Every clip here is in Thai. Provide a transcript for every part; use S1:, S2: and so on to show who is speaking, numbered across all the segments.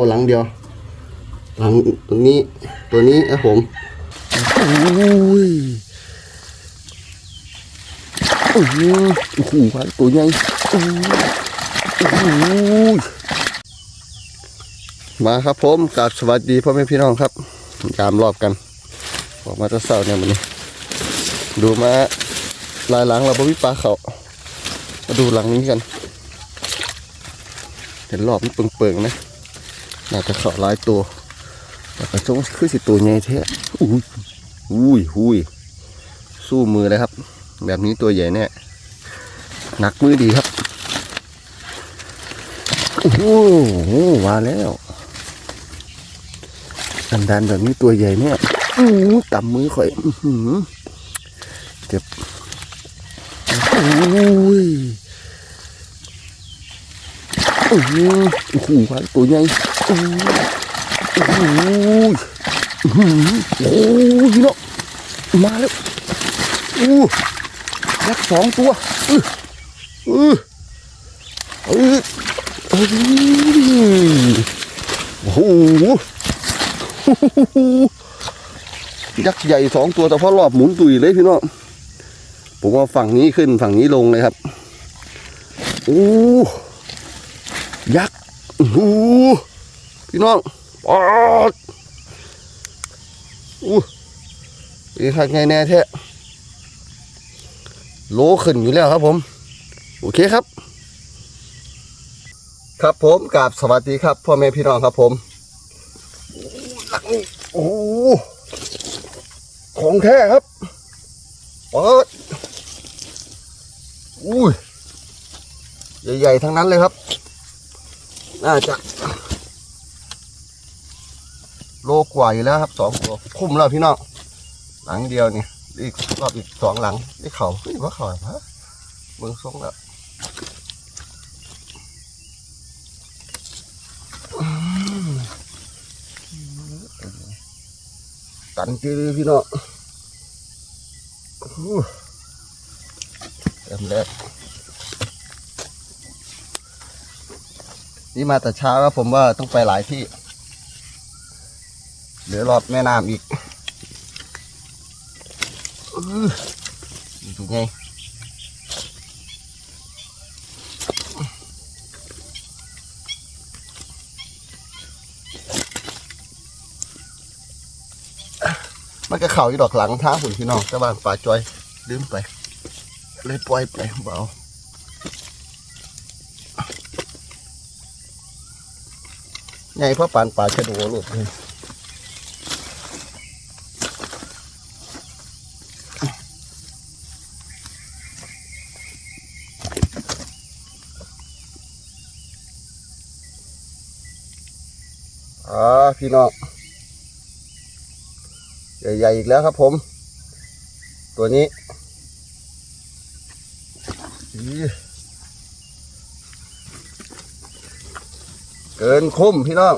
S1: ตัวหลังเดียว หลังตรงนี้ตัวนี้ครับผมโอ้ยโอ้โหโอ้โหตัวใหญ่โอ้โหมาครับผมกราบสวัสดีพ่อแม่พี่น้องครับตามรอบกันออกมาจะเศร้าเนี่ยมันนี้ดูมาลายหลังเราบวิปลาเขามาดูหลังนี้กันเห็นรอบมันเปิงๆนะ น่าจะเขาหลายตัวแต่กระจงคือสิตัวใหญ่แท้อุ้ยอุ้ยอุ้ยสู้มือเลยครับ แบบนี้ตัวใหญ่แน่หนักมือดีครับโอ้โหมาแล้วดันดันแบบนี้ตัวใหญ่แน่อู้ต่ำมือข่อยเจ็บโอ้ยโอ้โหโอ้โหตัวใหญ่ อ้โหโอ้โหโอ้โหโอ้ยเนาะมาแล้วอู้ยักษ์สองตัวอืออืออือโอ้โอ้โหยักษ์ใหญ่สองตัวแต่พอรอบหมุนตุยเลยพี่น้องผมว่าฝั่งนี้ขึ้นฝั่งนี้ลงเลยครับโอ้ยักษ์โอ้ พี่น้องปอดอู้นี่ทางไงแน่แท้โลขึ้นอยู่แล้วครับผม โอเคครับ ครับผมกราบสวัสดีครับพ่อแม่พี่น้องครับผมหลังนี้โอ้โหของแท้ครับเปิดอุ้ย ใหญ่ ๆ ทั้งนั้นเลยครับ น่าจะ โลกว่าอยู่แล้วครับสองตัวคุ้มแล้วพี่น้องหลังเดียวนี่อีกรอบอีกสองหลังได้เข่าเฮ้ยว่าเข่าฮะเบิ่งทรงแล้วตันจือพี่น้องเต็มแล้วนี่มาแต่เช้าครับผมว่าต้องไปหลายที่ เหลือรอบแม่น้ำอีกอื้อดูไงมันก็เข่าอยู่ดอกหลังท้าหุ่นพี่น้องแต่บ้านป่าจอยลืมไป เลยปล่อยไปเบาไงเพราะปานป่าชะโดลูกเลย อ่าพี่น้องใหญ่ๆอีกแล้วครับผม ตัวนี้เกินคุ้มพี่น้อง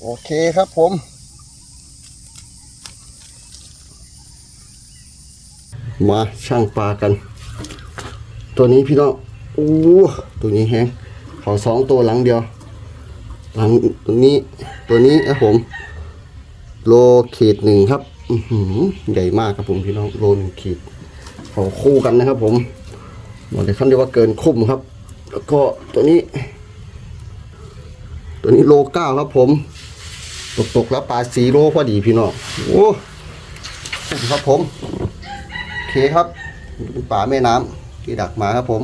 S1: โอเคครับผม มาช่างปลากัน ตัวนี้พี่น้อง อู้ตัวนี้แฮงขาสองตัวหลังเดียว หลังตรงนี้ตัวนี้ครับผม โลขีดหนึ่งครับใหญ่มากครับผมพี่น้องโลหนึ่งขีดเขาคู่กันนะครับ ผมบอกเลยคำเดียวว่าเกินคุ้มครับ แล้วก็ตัวนี้ ตัวนี้โลเก้าครับผม ตกตกแล้วปลาสีโลพอดีพี่น้องโอ้คุ้มครับผมโอเคครับเป็นปลาแม่น้ำที่ดักมาครับผม